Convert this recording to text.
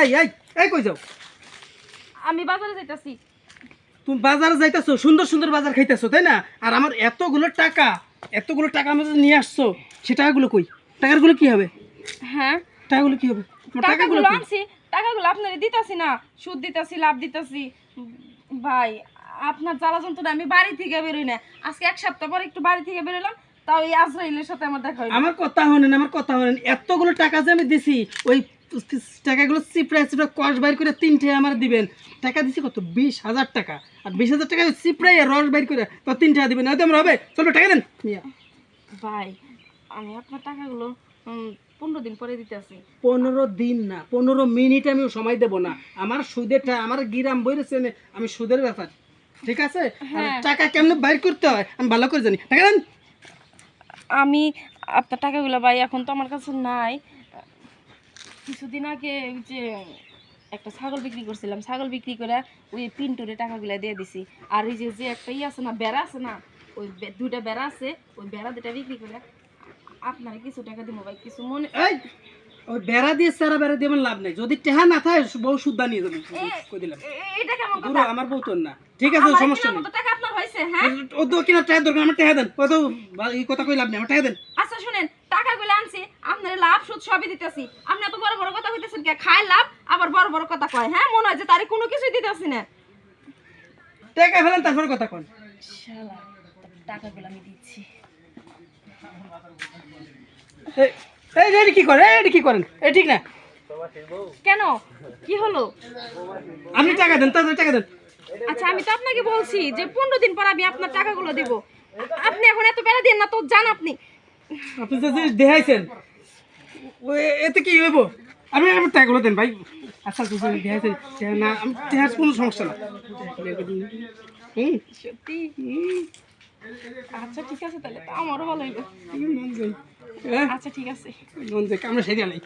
এই এই এই কই যাও? আমি বাজারে যাইতাছি। তুমি বাজারে যাইতেছো সুন্দর সুন্দর বাজার খাইতেছো তাই না? আর আমার এতগুলো টাকা এতগুলো টাকা আমার নিয়ে আসছো সে টাকাগুলো কই? টাকাগুলো কি হবে? হ্যাঁ? টাকাগুলো কি হবে? টাকাগুলো আনছি টাকাগুলো আপনারে দিতাছি না সুদ দিতাছি লাভ দিতাছি। ভাই আপনার জ্বালা যন্ত্রণা আমি বাড়ি থেকে বেরোই না। আজকে এক সপ্তাহ পর একটু বাড়ি থেকে বেরোলাম তাও এই আজরাইলের সাথে আমার দেখা হইল। আমার কথা হনেন আমার কথা হনেন এতগুলো টাকা যে আমি দিছি ওই টাকাগুলো চিপড়া চিপড়া কষ বাইর করে তিনটে আমার দিবেন। টাকা দিছি কত? বিশ হাজার টাকা। আর বিশ হাজার টাকা চিপড়াই রস বাইর করে তো তিন টাকা দিবেন। হয়তো আমার হবে। চলো টাকা দেন ভাই আমি আপনার টাকাগুলো পনেরো দিন পরে দিতেছি পনেরো দিন না পনেরো মিনিট আমি সময় দেব না। আমার সুদের টা- আমার গিরাম বইরেছে আমি সুদের ব্যাপার। ঠিক আছে? হ্যাঁ। টাকা কেমনে বাইর করতে হয়? আমি ভালো করে জানি। টাকা দেন আমি আপনার টাকাগুলো ভাই এখন তো আমার কাছে নাই। কিছুদিন আগে ওই যে একটা ছাগল বিক্রি করছিলাম ছাগল বিক্রি করে ওই পিন্টুরে টাকাগুলো দিয়ে দিছি। আর ওই যে যে একটা ই আছে না বেড়া আছে না ওই দুইটা বেড়া আছে ওই বেড়া দুটা বিক্রি করে আপনার কিছু টাকা দিব ভাই কিছু মনে এই ওই বেড়া দিয়ে সেরা বেড়া দিয়ে আমার লাভ নেই। যদি টেহা না থাকে বউ সুদ্ধা নিয়ে যাবে। কই দিলাম? এটা কেমন কথা? আমার বউ তোর না। ঠিক আছে সমস্যা নেই। টাকা আপনার হয়েছে হ্যাঁ? ও কিনা টাকা দরকার আমার টাকা দেন। ও তো এই কথা কই লাভ নেই আমার টাকা দেন। আচ্ছা শুনেন টাকাগুলো আনছি আপনার লাভ সুদ সবই দিতেছি। আপনি এত বড় বড় কথা কইতেছেন কে? খায় লাভ আবার বড় বড় কথা কয় হ্যাঁ? মনে হয় যে তারে কোনো কিছুই দিতেছি না। টাকা ফেলেন তারপরে কথা কন। শালা টাকাগুলো আমি দিচ্ছি। এই এই এই কি করেন? এই কি করেন? এই ঠিক না? কেন? কি হলো? আপনি টাকা দেন টাকা দেন। আচ্ছা আমি তো আপনাকে বলছি যে পনেরো দিন পর আমি আপনার টাকাগুলো দিব। আপনি এখন এত বেড়া দিন না তো জান আপনি। আপনি যে দেখাইছেন এতে কি হইব? আমি আমার টাকাগুলো দেন ভাই। আচ্ছা দেখাইছেন না আমি দেখার কোনো সমস্যা না হুম সত্যি? আচ্ছা ঠিক আছে তাহলে তো আমারও ভালো হইব। হ্যাঁ, আচ্ছা ঠিক আছে। আমরা নাই